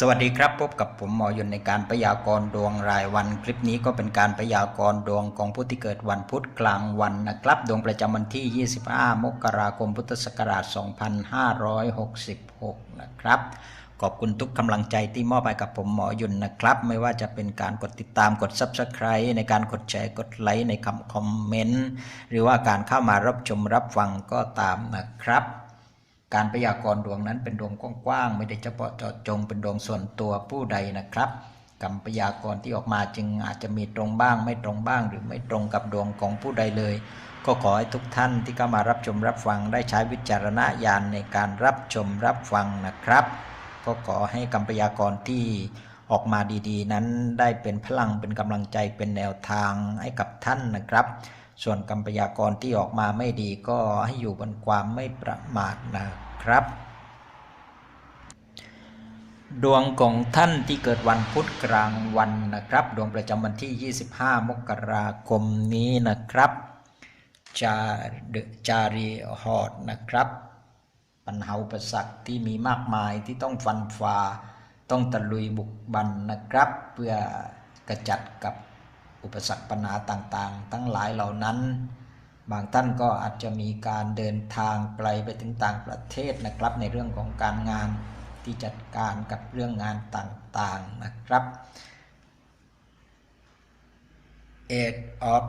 สวัสดีครับพบกับผมหมอยนในการพยากรณ์ดวงรายวัน คลิปนี้ก็เป็นการพยากรณ์ดวงของผู้ที่เกิดวันพุธกลางวันนะครับดวงประจำวันที่ 25 มกราคมพุทธศักราช 2566 นะครับขอบคุณทุกกำลังใจที่มอบให้กับผมหมอยุนนะครับ ไม่ว่าจะเป็นการกดติดตามกด Subscribe ในการกดแชร์กดไลค์ในคำคอมเมนต์หรือว่าการเข้ามารับชมรับฟังก็ตามนะครับ การพยากรณ์ดวงนั้นเป็นดวงกว้างๆไม่ได้เฉพาะเจาะจงเป็นดวงส่วนตัวผู้ใดนะครับคำพยากรณ์ที่ออกมาจึงอาจจะมีตรงบ้าง ไม่ตรงบ้าง หรือไม่ตรงกับดวงของผู้ใดเลย ก็ขอให้ทุกท่านที่เข้ามารับชมรับฟังได้ใช้วิจารณญาณในการรับชมรับฟังนะครับ ก็ขอให้คำพยากรณ์ที่ออกมาดีๆ นั้นได้เป็นพลังเป็นกำลังใจเป็นแนวทางให้กับท่านนะครับ ส่วนคำพยากรที่ออกมาไม่ดีก็ให้อยู่บนความไม่ประมาทนะครับ ดวงของท่านที่เกิดวันพุธกลางวันนะครับ ดวงประจำวันที่ 25 มกราคมนี้นะครับจาจารีฮอดนะครับ ปัญหาอุปสรรคที่มีมากมายที่ต้องฟันฝ่าต้องตะลุยบุกบันนะครับ เพื่อ กระจัดกับ อุปสรรคปัญหาต่างๆ ทั้งหลายเหล่านั้น บางท่านก็อาจจะมีการเดินทางไกลไปถึงต่างประเทศนะครับ ในเรื่องของการงานที่จัดการกับเรื่องงานต่างๆนะครับ Eight of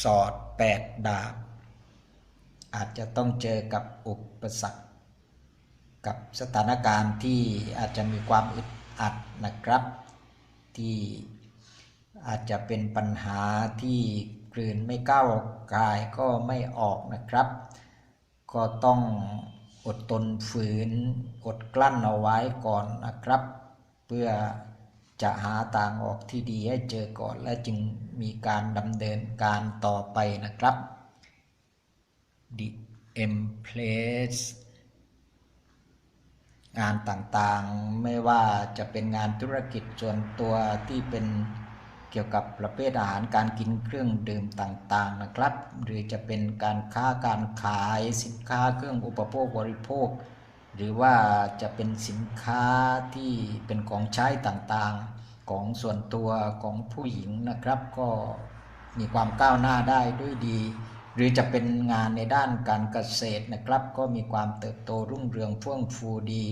Swords 8ดาบ อาจจะต้องเจอกับอุปสรรค กับสถานการณ์ที่อาจจะมีความอึดอัดนะครับที่ อาจจะเป็นปัญหาที่กลืนไม่ก้าวกายก็ไม่ออกนะครับ ก็ต้องอดทนฝืน อดกลั้นเอาไว้ก่อนนะครับ เพื่อจะหาทางออกที่ดีให้เจอก่อนและจึงมีการดำเนินการต่อไปนะครับ The Empress งานต่างๆไม่ว่าจะเป็นงานธุรกิจส่วนตัวที่เป็น เกี่ยวกับประเภทอาหารการกินเครื่องดื่มต่างๆนะครับ หรือจะเป็นการค้าการขายสินค้าเครื่องอุปโภคบริโภค หรือว่าจะเป็นสินค้าที่เป็นของใช้ต่างๆของส่วนตัวของผู้หญิงนะครับ ก็มีความก้าวหน้าได้ด้วยดี หรือจะเป็นงานในด้านการเกษตรนะครับ ก็มีความเติบโตรุ่งเรืองเฟื่องฟูดี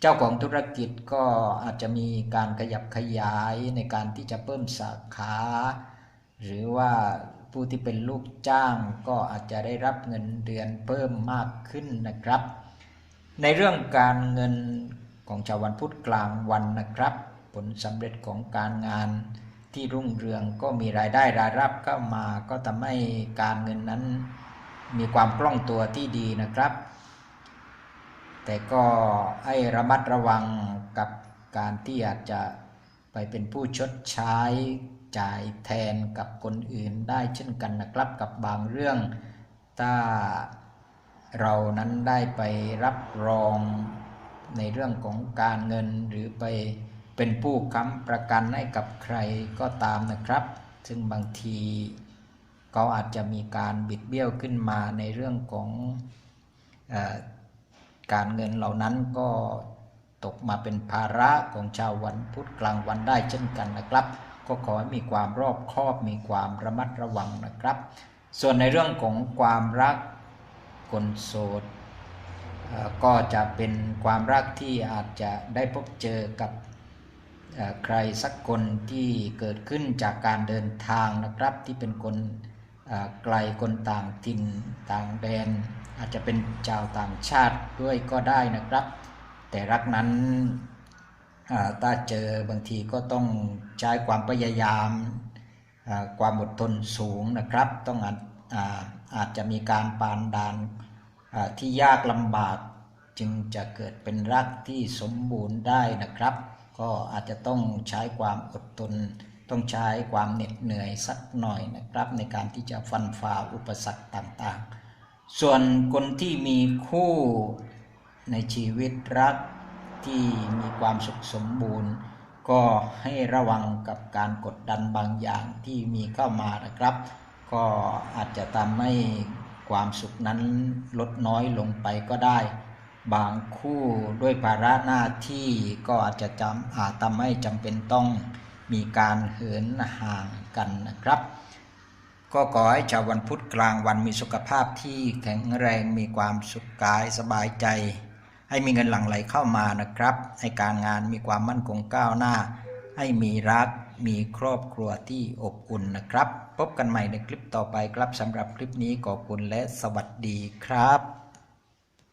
เจ้าของธุรกิจก็อาจจะมีการขยับขยายในการที่จะเพิ่มสาขา หรือว่าผู้ที่เป็นลูกจ้างก็อาจจะได้รับเงินเดือนเพิ่มมากขึ้นนะครับ ในเรื่องการเงินของชาววันพุธกลางวันนะครับ ผลสำเร็จของการงานที่รุ่งเรืองก็มีรายได้รายรับเข้ามา ก็ทำให้การเงินนั้นมีความคล่องตัวที่ดีนะครับ แต่ก็ให้ระมัดระวังกับการที่อาจจะไปเป็นผู้ชดใช้จ่ายแทนกับคนอื่นได้เช่นกันนะครับกับบางเรื่อง ถ้าเรานั้นได้ไปรับรองในเรื่องของการเงินหรือไปเป็นผู้ค้ำประกันให้กับใครก็ตามนะครับ ซึ่งบางทีเขาอาจจะมีการบิดเบี้ยวขึ้นมาในเรื่องของ การเงินเหล่านั้นก็ตกมาเป็นภาระของชาววันพุธกลางวันได้เช่นกันนะครับ ก็ขอให้มีความรอบคอบมีความระมัดระวังนะครับ ส่วนในเรื่องของความรักคนโสดก็จะเป็นความรักที่อาจจะได้พบเจอกับใครสักคนที่เกิดขึ้นจากการเดินทางนะครับที่เป็นคน ไกลคนต่างถิ่นต่างแดน อาจจะเป็นชาวต่างชาติด้วยก็ได้นะครับ แต่รักนั้นถ้าเจอบางทีก็ต้องใช้ความพยายามความอดทนสูงนะครับ ต้องอาจอาอาจจะมีการปานดานที่ยากลำบากจึงจะเกิดเป็นรักที่สมบูรณ์ได้นะครับ ก็อาจจะต้องใช้ความอดทน ต้องใช้ความเหน็ดเหนื่อยสักหน่อยนะครับ ในการที่จะฟันฝ่าอุปสรรคต่างๆ ส่วนคนที่มีคู่ในชีวิตรักที่มีความสุขสมบูรณ์ ก็ให้ระวังกับการกดดันบางอย่างที่มีเข้ามานะครับ ก็อาจจะทำให้ความสุขนั้นลดน้อยลงไปก็ได้ บางคู่ด้วยภาระหน้าที่ก็อาจจะจำอาจทำให้จำเป็นต้อง มีการเหินห่างกันนะครับ ก็ขอให้ชาววันพุธกลางวันมีสุขภาพที่แข็งแรงมีความสุขกายสบายใจ ให้มีเงินหลั่งไหลเข้ามานะครับ ให้การงานมีความมั่นคงก้าวหน้า ให้มีรักมีครอบครัวที่อบอุ่นนะครับ พบกันใหม่ในคลิปต่อไปครับสำหรับคลิปนี้ขอบคุณและสวัสดีครับ